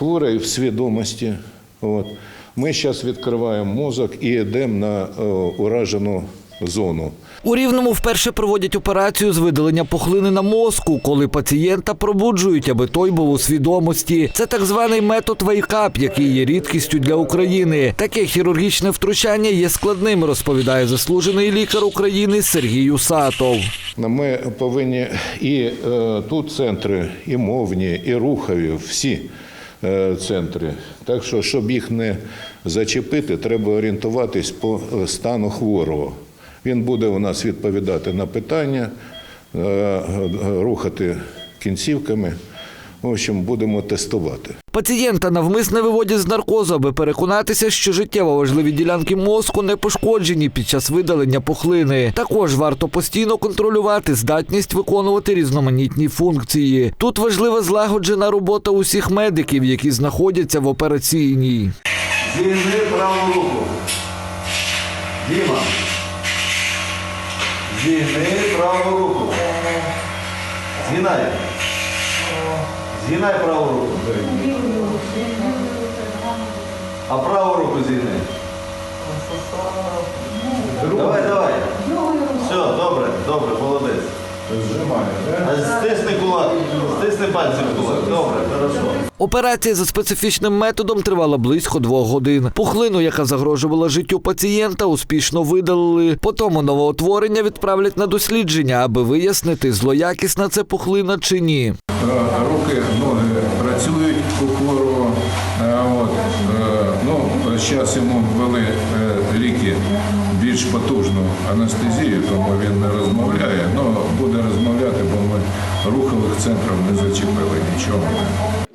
хворий в свідомості. От. Ми зараз відкриваємо мозок і йдемо на е, уражену зону. У Рівному вперше проводять операцію з видалення пухлини на мозку, коли пацієнта пробуджують, аби той був у свідомості. Це так званий метод вейкап, який є рідкістю для України. Таке хірургічне втручання є складним, розповідає заслужений лікар України Сергій Усатов. Ми повинні і е, тут центри, і мовні, і рухові, всі центри. Так що, щоб їх не зачепити, треба орієнтуватись по е, стану хворого. Він буде у нас відповідати на питання, е, е, рухати кінцівками. В общем, будемо тестувати. Пацієнта навмисне виводять з наркозу, аби переконатися, що життєво важливі ділянки мозку не пошкоджені під час видалення пухлини. Також варто постійно контролювати здатність виконувати різноманітні функції. Тут важлива злагоджена робота усіх медиків, які знаходяться в операційній. Зігни праву руку. Діма. Зігни праву руку. Згинай. Згинай праву руку. А праву руку зігни. Давай, давай. Все, добре, добре, молодець. Стисни кулак, стисни пальцем кулак. Добре, хорошо. Операція за специфічним методом тривала близько двох годин. Пухлину, яка загрожувала життю пацієнта, успішно видалили. Потім новоутворення відправлять на дослідження, аби вияснити, злоякісна це пухлина чи ні. Е, Руки, ноги працюють у хворого. Е, От, е, ну, зараз йому ввели ліки більш потужну анестезію, тому він не розмовляє. Ну, буде розмовляти, бо ми рухових центрів не зачепили нічого.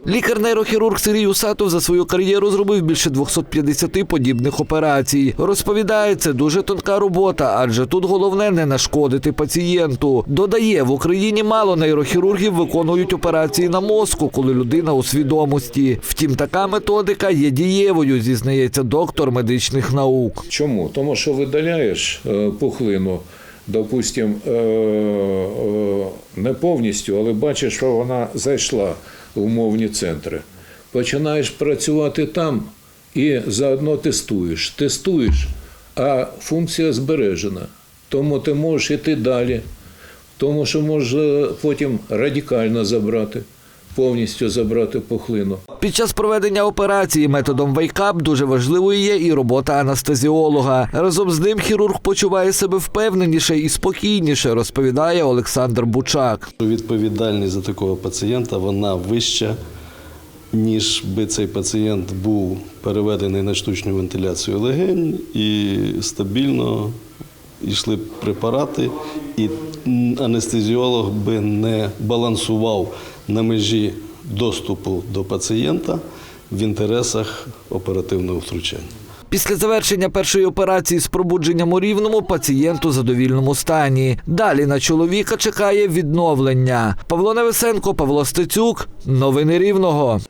Лікар-нейрохірург Сергій Усатов за свою кар'єру зробив більше 250 подібних операцій. Розповідає, це дуже тонка робота, адже тут головне не нашкодити пацієнту. Додає, в Україні мало нейрохірургів виконують операції на мозку, коли людина у свідомості. Втім, така методика є дієвою, зізнається доктор медичних наук. Чому? Тому що видаляєш е, пухлину, допустим, е, е, не повністю, але бачиш, що вона зайшла в умовні центри. Починаєш працювати там і заодно тестуєш. Тестуєш, а функція збережена. Тому ти можеш йти далі, тому що можеш е, потім радикально забрати, повністю забрати пухлину. Під час проведення операції методом вейкап дуже важливою є і робота анестезіолога. Разом з ним хірург почуває себе впевненіше і спокійніше, розповідає Олександр Бучак. Відповідальність за такого пацієнта вона вища, ніж би цей пацієнт був переведений на штучну вентиляцію легень і стабільно йшли препарати, і анестезіолог би не балансував на межі доступу до пацієнта в інтересах оперативного втручання. Після завершення першої операції з пробудженням у рівному пацієнт у задовільному стані. Далі на чоловіка чекає відновлення. Павло Невесенко, Павло Стецюк. Новини Рівного.